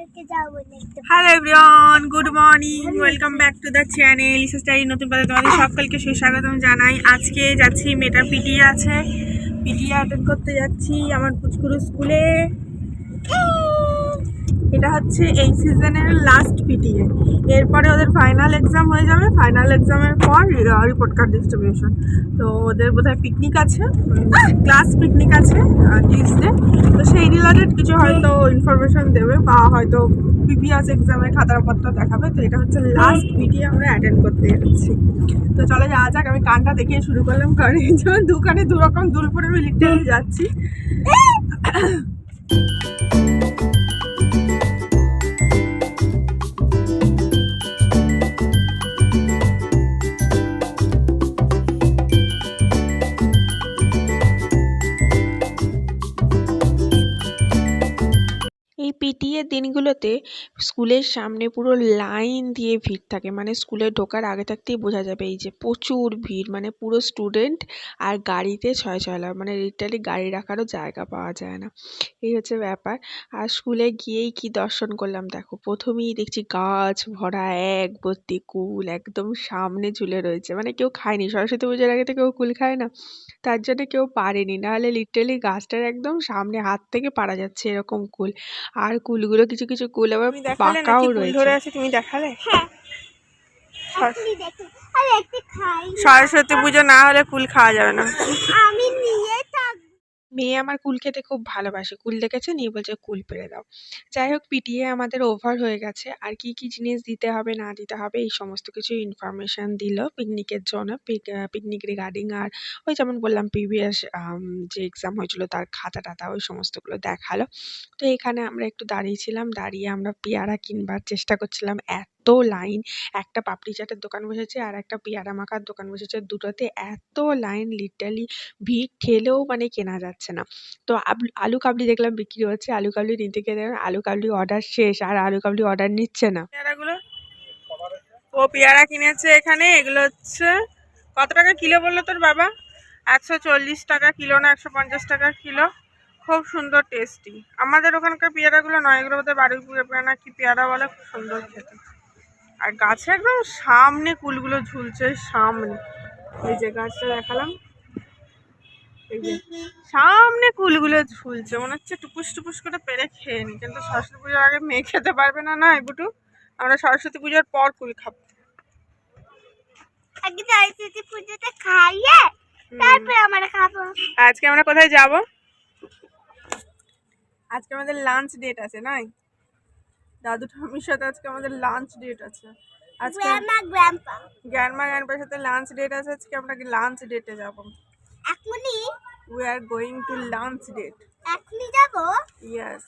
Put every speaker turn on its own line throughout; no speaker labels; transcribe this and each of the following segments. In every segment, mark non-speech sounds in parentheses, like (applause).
Hello everyone good morning welcome back to the channel Lisa style নতুন পাতা তোমাদের সকলকে সুস্বাগতম জানাই। আজকে যাচ্ছি মেয়েটার পিটিএ আছে। পিটিএ অ্যাটেন্ড করতে যাচ্ছি আমার পুচকুরু স্কুলে। এটা হচ্ছে এই সিজনের লাস্ট পিটিএ এরপরে ওদের ফাইনাল এক্সাম হয়ে যাবে। ফাইনাল এক্সামের পর রিপোর্ট কার্ড ডিস্ট্রিবিউশন তো ওদের বোধহয় পিকনিক আছে। ক্লাস পিকনিক আছে টিউসডে কিছু হয়তো ইনফরমেশন দেবে বা হয়তো প্রিভিয়াস এক্সামের খাতাপত্র দেখাবে, তো এটা হচ্ছে লাস্ট মিটি আমরা অ্যাটেন্ড করতে যাচ্ছি। তো চলো যাওয়া যাক, আমি কানটা দেখিয়ে শুরু করলাম, কারণ এই জন্য দোকানে দু রকম দুল পরে আমি লিখতে যাচ্ছি।
পিটিএ দিনগুলোতে স্কুলের সামনে পুরো লাইন দিয়ে ভিড় থাকে। মানে স্কুলে ঢোকার আগে থাকতেই বোঝা যাবে এই যে প্রচুর ভিড়। মানে পুরো স্টুডেন্ট আর গাড়িতে ছয় ছয়লা মানে লিটারালি গাড়ি রাখারও জায়গা পাওয়া যায় না। এই হচ্ছে ব্যাপার। আর স্কুলে গিয়েই কি দর্শন করলাম? দেখো, প্রথমেই দেখছি গাছ ভরা, এক ভর্তি কুল একদম সামনে ঝুলে রয়েছে। মানে কেউ খায়নি। সরস্বতী পুজোর আগে তো কেউ কুল খায় না। তার জন্য কেউ পারেনি। নাহলে লিটারালি গাছটার একদম সামনে হাত থেকে পারা যাচ্ছে এরকম কুল। আর কুলগুলো কিছু কিছু কুল আবার পাকাও রয়েছে
ধরে আছে তুমি দেখালে?
হ্যাঁ।
সরস্বতী পুজো না হলে কুল খাওয়া যাবে না।
আমি নিয়ে থাকব।
মেয়ে আমার কুল খেতে খুব ভালোবাসে। কুল দেখেছে নিয়ে বলছে, কুল পেড়ে দাও। যাই হোক পিটিয়ে আমাদের ওভার হয়ে গেছে। আর কি কি জিনিস দিতে হবে, না দিতে হবে, এই সমস্ত কিছু ইনফরমেশন দিল পিকনিকের জন্য। পিকনিক রিগার্ডিং আর ওই যেমন বললাম প্রিভিয়াস যে এক্সাম হয়েছিল তার খাতা টাতা ওই সমস্তগুলো দেখাল। তো এখানে আমরা একটু দাঁড়িয়েছিলাম দাঁড়িয়ে আমরা পেয়ারা কিনবার চেষ্টা করছিলাম। এত লাইন। একটা পাপড়ি চাটের দোকান বসেছে আর একটা পেয়ারা মাখার দোকান বসেছে। দুটোতে এত লাইন লিটারালি ভিড় ঠেলেও মানে কেনা যাচ্ছে না। তো আলু কাবলি দেখলাম বিক্রি হচ্ছে। আলু কাবলি নিতে দেখলাম আলু কাবলি অর্ডার শেষ আর আলু কাবলি অর্ডার নিচ্ছে না।
পেয়ারাগুলো? ও পেয়ারা কিনেছে এখানে। এগুলো হচ্ছে কত টাকা কিলো বলল তোর বাবা? একশো চল্লিশ টাকা কিলো না একশো পঞ্চাশ টাকা কিলো। খুব সুন্দর টেস্টি আমাদের ওখানকার পেয়ারাগুলো নয় এগুলো বোধহয় বাড়ির পেয়ারা কি পেয়ারা বলে? খুব সুন্দর খেতে। আর গাছে একদম সামনে কুলগুলো ঝুলছে সামনে। এই যে গাছটা দেখালাম। সামনে কুলগুলো ঝুলছে মনে হচ্ছে টুপুস টুপুস করে পেরে খেয়ে নি। কিন্তু সরস্বতী পুজোর আগে মেয়ে খেতে পারবে না না এগুটু আমরা সরস্বতী পুজোর পর কুল খাব।
আগে সরস্বতী পুজোতে খাইয়ে তারপরে আমরা খাব।
আজকে আমরা কোথায় যাব? আজকে আমাদের লাঞ্চ ডেট আছে নাই? দাদু ঠামির সাথে আজকে আমাদের লাঞ্চ ডেট আছে। আজকে গ্র্যান্ডমা গ্র্যান্ডপার সাথে লাঞ্চ ডেট আছে আজকে আমরা লাঞ্চ ডেটে যাব?
এখনই?
We are going to lunch date
এখনই যাব?
ইয়েস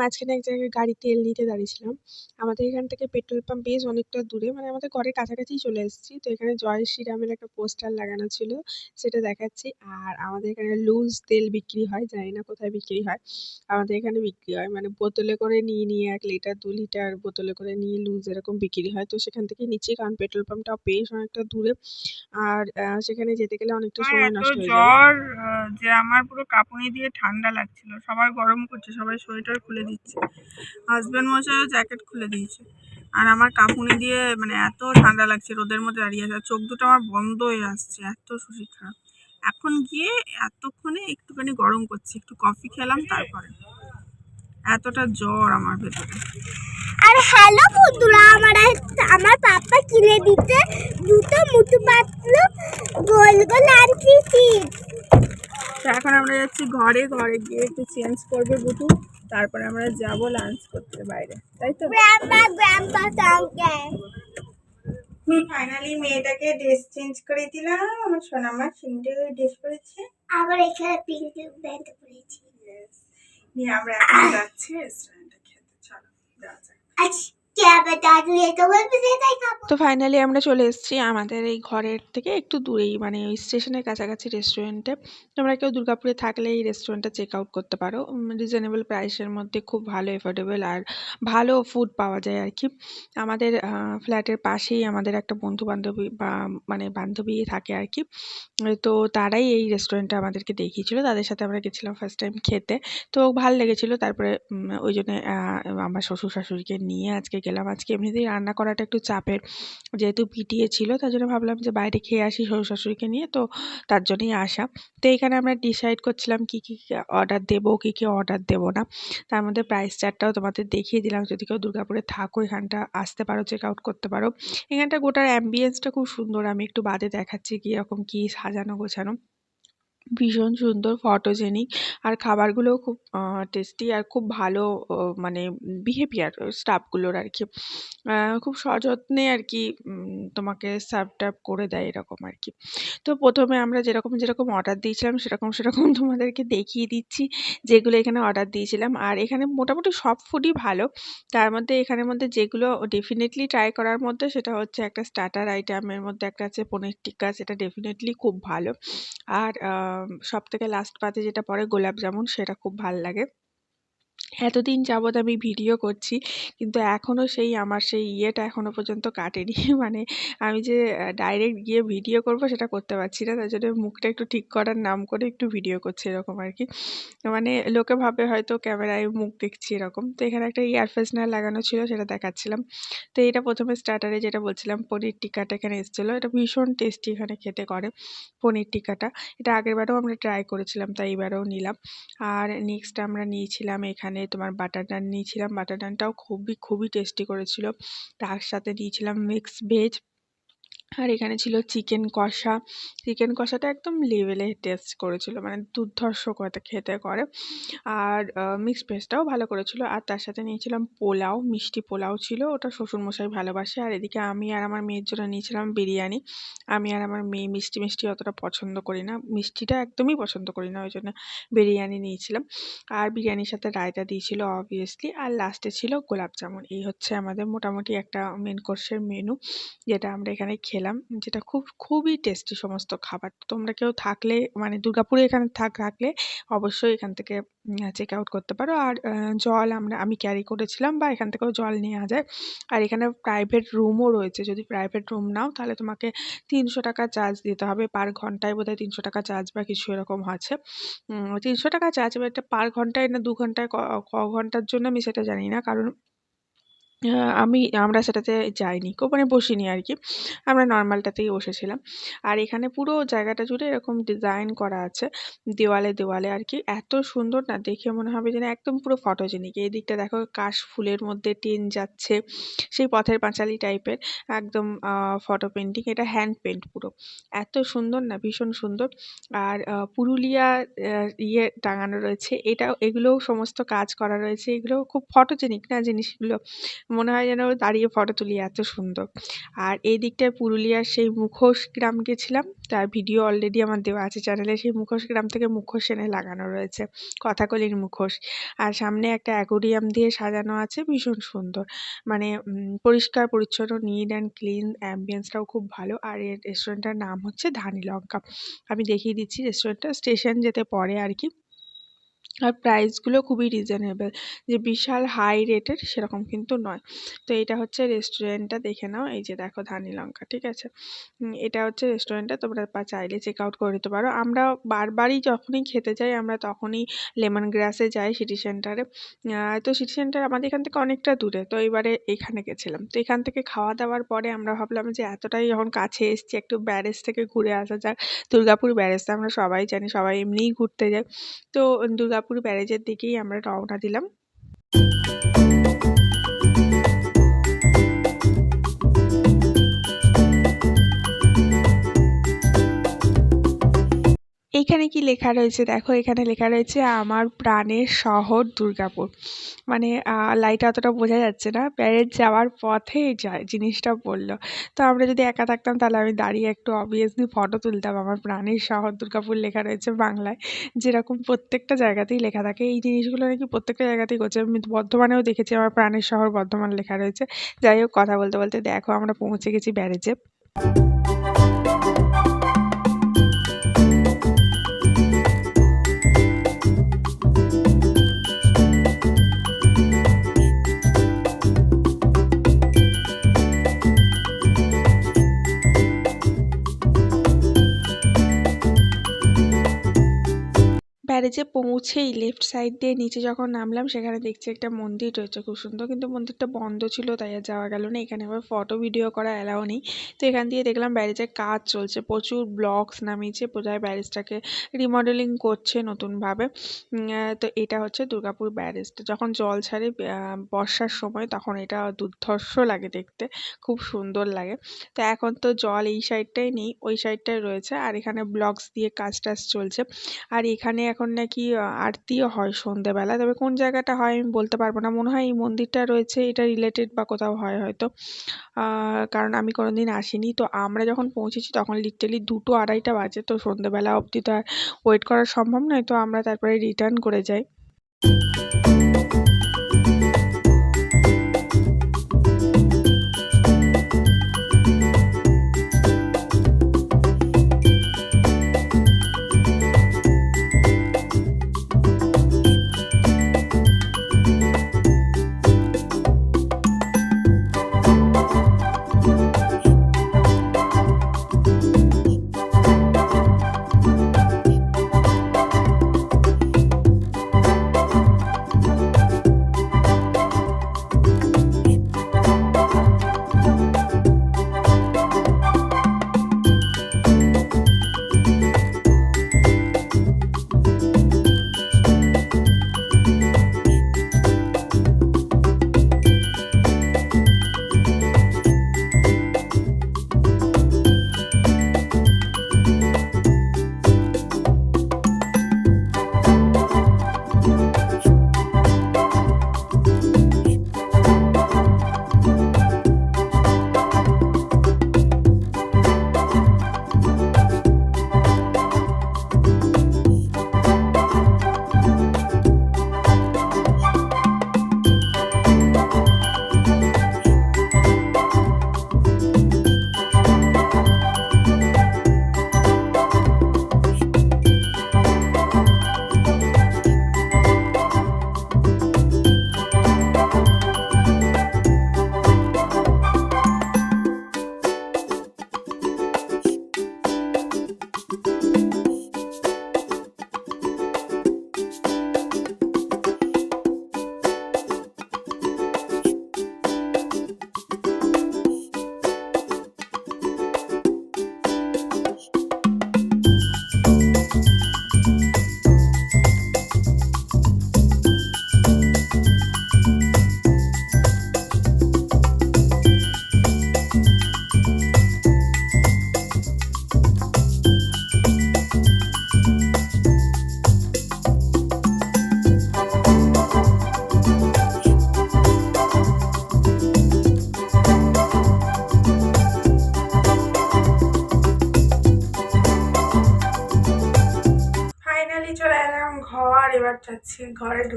মাঝখানে এক জায়গায় গাড়ি তেল নিতে দাঁড়িয়েছিলাম। আমাদের এখান থেকে পেট্রোল পাম্প বেশ অনেকটা দূরে মানে আমাদের ঘরের কাছাকাছি চলে এসেছি। তো এখানে জয় শ্রীরামের একটা পোস্টার লাগানো ছিল সেটা দেখাচ্ছি। আর আমাদের এখানে লুজ তেল বিক্রি হয় জানি না কোথায় বিক্রি হয়। আমাদের এখানে বিক্রি হয় মানে বোতলে করে নিয়ে নিয়ে এক লিটার দু লিটার বোতলে করে নিয়ে লুজ এরকম বিক্রি হয়। তো সেখান থেকে নিচ্ছি কারণ পেট্রোল পাম্পটা বেশ অনেকটা দূরে। আর সেখানে যেতে গেলে অনেকটা সময় নষ্ট হয়ে
জ্বর যে আমার পুরো কাঁপুনি দিয়ে ঠান্ডা লাগছিল। সবার গরম করছে সবাই সোয়েটার খুলে দিচ্ছে হাজব্যান্ড মশাইও জ্যাকেট খুলে দিয়েছে। আর আমার কাঁপুনি দিয়ে মানে এত ঠান্ডা লাগছে, রোদের মধ্যে দাঁড়িয়ে আছে। চোখ দুটো আমার বন্ধ হয়ে আসছে, এত শরীর খারাপ। এখন গিয়ে এতক্ষণে একটুখানি গরম করছে, একটু কফি খেলাম, তারপরে। এতটা জ্বর আমার ভেতরে।
আর হ্যালো বন্ধুরা, আমার আমার পাপা কিনে দিতে দুটো মুটু পাতলু গোল গোল
তো এখন আমরা যাচ্ছি ঘরে ঘরে গিয়ে একটু চেঞ্জ করবে বুটু তারপরে আমরা যাব লাঞ্চ করতে বাইরে। তাই তো? ফাইনালি মেয়েটাকে ড্রেস চেঞ্জ করে দিলাম। আমার সোনামা সিনটে ড্রেস করেছে
আবার এখানে পিঙ্ক ব্যান্ড পরেছি।
নিয়ে আমরা এখন যাচ্ছি রেস্টুরেন্টে খেতে। চলো যাওয়া যাক।
তো ফাইনালি আমরা চলে এসেছি আমাদের এই ঘরের থেকে একটু দূরেই মানে ওই স্টেশনের কাছাকাছি রেস্টুরেন্টে তোমরা কেউ দুর্গাপুরে থাকলে এই রেস্টুরেন্টটা চেক আউট করতে পারো। রিজনেবল প্রাইসের মধ্যে খুব ভালো এফোর্ডেবল আর ভালো ফুড পাওয়া যায় আর কি। আমাদের ফ্ল্যাটের পাশেই আমাদের একটা বন্ধু বান্ধবী বা মানে বান্ধবী থাকে আর কি। তো তারাই এই রেস্টুরেন্টটা আমাদেরকে দেখিয়েছিল। তাদের সাথে আমরা গেছিলাম ফার্স্ট টাইম খেতে। তো ভালো লেগেছিলো। তারপরে ওই জন্যে আমার শ্বশুর শাশুড়িকে নিয়ে আজকে গেলাম। আজকে এমনিতেই রান্না করাটা একটু চাপের। যেহেতু পিটিয়ে ছিল, তার জন্য ভাবলাম যে বাইরে খেয়ে আসি শ্বশুর শাশুড়িকে নিয়ে, তো তার জন্যই আসা। তো এখানে আমরা ডিসাইড করছিলাম কী কী অর্ডার দেবো, কী কী অর্ডার দেবো না। তার মধ্যে প্রাইস চার্টটাও তোমাদের দেখিয়ে দিলাম। যদি কেউ দুর্গাপুরে থাকো, এখানটা আসতে পারো চেক আউট করতে পারো। এখানটা গোটার অ্যাম্বিয়েন্সটা খুব সুন্দর। আমি একটু বাদে দেখাচ্ছি কীরকম কী সাজানো গোছানো। ভীষণ সুন্দর ফটোজেনিক আর খাবারগুলোও খুব টেস্টি আর খুব ভালো মানে বিহেভিয়ার স্টাফগুলোর আর কি। খুব সযত্নে আর কি তোমাকে সার্ভ টার্ভ করে দেয় এরকম আর কি। তো প্রথমে আমরা যেরকম যেরকম অর্ডার দিয়েছিলাম, সেরকম সেরকম (laughs) তোমাদেরকে দেখিয়ে দিচ্ছি যেগুলো এখানে অর্ডার দিয়েছিলাম। আর এখানে মোটামুটি সব ফুডই ভালো। তার মধ্যে এখানের মধ্যে যেগুলো ডেফিনেটলি ট্রাই করার মধ্যে সেটা হচ্ছে একটা স্টার্টার আইটেমের মধ্যে একটা আছে, পনির টিক্কা, সেটা ডেফিনেটলি খুব ভালো। আর সব থেকে লাস্ট পাতে যেটা পড়ে গোলাপ জামুন সেটা খুব ভালো লাগে। এতদিন যাবৎ আমি ভিডিও করছি, কিন্তু এখনও সেই আমার সেই ইয়েটা এখনও পর্যন্ত কাটেনি। (laughs) মানে আমি যে ডাইরেক্ট গিয়ে ভিডিও করব সেটা করতে পারছি না, তার জন্য মুখটা একটু ঠিক করার নাম করে একটু ভিডিও করছি এরকম আর কি মানে লোকে ভাবে হয়তো ক্যামেরায় মুখ দেখছি এরকম। তো এখানে একটা এয়ার ফ্রেশনার লাগানো ছিল, সেটা দেখাচ্ছিলাম। তো এটা প্রথমে স্টার্টারে যেটা বলছিলাম, পনির টিক্কাটা এখানে এসেছিল। এটা ভীষণ টেস্টি এখানে খেতে করে পনির টিক্কাটা। এটা আগেরবারও আমরা ট্রাই করেছিলাম, তাই এবারেও নিলাম। আর নেক্সট আমরা নিয়েছিলাম এখানে তোমার বাটার নান নিয়েছিলাম। বাটার নানটাও খুবই খুবই টেস্টি করেছিল। তার সাথে দিয়েছিলাম মিক্স ভেজ আর এখানে ছিল চিকেন কষা। চিকেন কষাটা একদম লেভেলে টেস্ট করেছিল মানে দুর্ধর্ষ করতে খেতে করে। আর মিক্স ভেজটাও ভালো করেছিল। আর তার সাথে নিয়েছিলাম পোলাও, মিষ্টি পোলাও ছিল, ওটা শ্বশুরমশাই ভালোবাসে। আর এদিকে আমি আর আমার মেয়ের জন্য নিয়েছিলাম বিরিয়ানি। আমি আর আমার মেয়ে মিষ্টি মিষ্টি অতটা পছন্দ করি না। মিষ্টিটা একদমই পছন্দ করি না, ওই জন্য বিরিয়ানি নিয়েছিলাম। আর বিরিয়ানির সাথে রায়তা দিয়েছিল অবভিয়াসলি আর লাস্টে ছিল গোলাপ জামুন। এই হচ্ছে আমাদের মোটামুটি একটা মেন কোর্সের মেনু যেটা আমরা এখানে খেলাম, যেটা খুব, খুবই টেস্টি সমস্ত খাবার। তোমরা কেউ থাকলে মানে দুর্গাপুরে এখানে থাক থাকলে অবশ্যই এখান থেকে চেক আউট করতে পারো। আর জল আমরা, আমি ক্যারি করেছিলাম বা এখান থেকেও জল নেওয়া যায়। আর এখানে প্রাইভেট রুমও রয়েছে। যদি প্রাইভেট রুম নাও, তাহলে তোমাকে তিনশো টাকা চার্জ দিতে হবে। পার ঘন্টায় বোধহয় তিনশো টাকা চার্জ বা কিছু এরকম আছে। তিনশো টাকা চার্জ এবার এটা পার ঘন্টায় না, দু ঘন্টায় ক ঘণ্টার জন্য আমি সেটা জানি না। কারণ আমি, আমরা সেটাতে যাইনি, কোপনে বসিনি আর কি। আমরা নর্মালটাতেই বসেছিলাম। আর এখানে পুরো জায়গাটা জুড়ে এরকম ডিজাইন করা আছে, দেওয়ালে দেওয়ালে আর কি। এত সুন্দর না, দেখে মনে হবে যেন একদম পুরো ফটোজেনিক এই দিকটা দেখো, কাশ ফুলের মধ্যে ট্রেন যাচ্ছে, সেই পথের পাঁচালী টাইপের একদম ফটো পেন্টিং এটা হ্যান্ড পেন্ট পুরো। এত সুন্দর না, ভীষণ সুন্দর। আর পুরুলিয়া ইয়ে টাঙানো রয়েছে। এটাও, এগুলোও সমস্ত কাজ করা রয়েছে। এগুলো খুব ফটোজেনিক না জিনিসগুলো? মনে হয় যেন দাঁড়িয়ে ফটো তুলি এত সুন্দর। আর এই দিকটায় পুরুলিয়ার সেই মুখোশ গ্রাম গেছিলাম তার ভিডিও অলরেডি আমার দেওয়া আছে চ্যানেলে সেই মুখোশ গ্রাম থেকে মুখোশ এনে লাগানো রয়েছে, কথাকলির মুখোশ। আর সামনে একটা অ্যাকোরিয়াম দিয়ে সাজানো আছে, ভীষণ সুন্দর। মানে পরিষ্কার, পরিচ্ছন্ন নিট অ্যান্ড ক্লিন অ্যাম্বিয়েন্সটাও খুব ভালো। আর এর রেস্টুরেন্টটার নাম হচ্ছে ধানি লঙ্কা আমি দেখিয়ে দিচ্ছি রেস্টুরেন্টটা স্টেশন যেতে পড়ে আর কি। আর প্রাইসগুলো খুবই রিজনেবল যে বিশাল হাই রেটের সেরকম কিন্তু নয়। তো এটা হচ্ছে রেস্টুরেন্টটা দেখে নাও। এই যে দেখো ধানি লঙ্কা, ঠিক আছে? এটা হচ্ছে রেস্টুরেন্টটা তোমরা চাইলে চেক আউট করে নিতে পারো। আমরা বারবারই যখনই খেতে যাই, আমরা তখনই লেমন গ্রাসে যাই সিটি সেন্টারে তো সিটি সেন্টার আমাদের এখান থেকে অনেকটা দূরে। তো এবারে এখানে গেছিলাম। তো এখান থেকে খাওয়া দাওয়ার পরে আমরা ভাবলাম যে এতটাই যখন কাছে এসছি, একটু ব্যারেজ থেকে ঘুরে আসা যাক। দুর্গাপুর ব্যারেজটা আমরা সবাই জানি, সবাই এমনিই ঘুরতে যাই তো দুর্গাপুর ব্যারেজের দিকেই আমরা রওনা দিলাম। এইখানে কি লেখা রয়েছে? দেখো, এখানে লেখা রয়েছে, আমার প্রাণের শহর দুর্গাপুর। মানে লাইট অতটা বোঝা যাচ্ছে না। প্যারেড যাওয়ার পথে জিনিসটা বলল। তো আমরা যদি একা থাকতাম, তাহলে আমি দাঁড়িয়ে একটু অবভিয়াসলি ফটো তুলতাম। আমার প্রাণের শহর দুর্গাপুর লেখা রয়েছে বাংলায়। যেরকম প্রত্যেকটা জায়গাতেই লেখা থাকে। এই জিনিসগুলো নাকি প্রত্যেকটা জায়গাতেই করছে। আমি বর্ধমানেও দেখেছি, আমার প্রাণের শহর বর্ধমান লেখা রয়েছে। যাই হোক, কথা বলতে বলতে দেখো, আমরা পৌঁছে গেছি ব্যারেজে ব্যারেজে পৌঁছেই লেফট সাইড দিয়ে নিচে যখন নামলাম, সেখানে দেখছি একটা মন্দির রয়েছে খুব সুন্দর। কিন্তু মন্দিরটা বন্ধ ছিল, তাই আর যাওয়া গেল না। এখানে আবার ফটো ভিডিও করা অ্যালাউ নেই। তো এখান দিয়ে দেখলাম ব্যারেজের কাজ চলছে, প্রচুর ব্লকস নামিয়েছে, বোধহয় ব্যারেজটাকে রিমডেলিং করছে নতুনভাবে। তো এটা হচ্ছে দুর্গাপুর ব্যারেজটা যখন জল ছাড়ে বর্ষার সময়, তখন এটা দুর্ধর্ষ লাগে দেখতে, খুব সুন্দর লাগে। তো এখন তো জল এই সাইডটাই নেই, ওই সাইডটাই রয়েছে। আর এখানে ব্লকস দিয়ে কাজ টাজ চলছে। আর এখানে এখন নাকি আহ, আরতিও হয় সন্ধ্যেবেলা তবে কোন জায়গাটা হয় আমি বলতে পারব না। মনে হয় এই মন্দিরটা রয়েছে এটা রিলেটেড বা কোথাও হয় হয়তো। কারণ আমি কোনো দিন আসিনি। তো আমরা যখন পৌঁছেছি তখন লিটারালি দুটো আড়াইটা বাজে। তো সন্ধেবেলা অবধি তো আর ওয়েট করা সম্ভব নয়। তো আমরা তারপরে রিটার্ন করে যাই।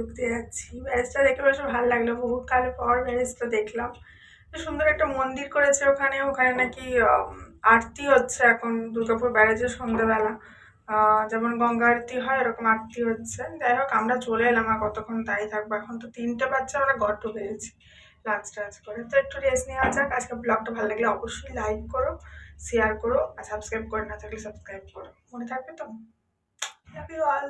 ঢুকতে যাচ্ছি। ব্যারেজটা দেখে বেশ ভালো লাগল। বহুকাল পর ব্যারেজটা দেখলাম। তো সুন্দর একটা মন্দির করেছে ওখানে। ওখানে নাকি আরতি হচ্ছে এখন দুর্গাপুর ব্যারেজে সন্ধ্যেবেলা। যেমন গঙ্গা আরতি হয় এরকম আরতি হচ্ছে। যাই হোক, আমরা চলে এলাম আর কতক্ষণ তাই থাকব? এখন তো তিনটে বাচ্চা আমরা ঘর ঢুকে গেছি লাঞ্চ টাঞ্চ করে। তো একটু রেস্ট নেওয়া যাক। আজকে ব্লগটা ভালো লাগলে অবশ্যই লাইক করো শেয়ার করো আর সাবস্ক্রাইব করে না থাকলে সাবস্ক্রাইব করো। মনে থাকবে তো? You all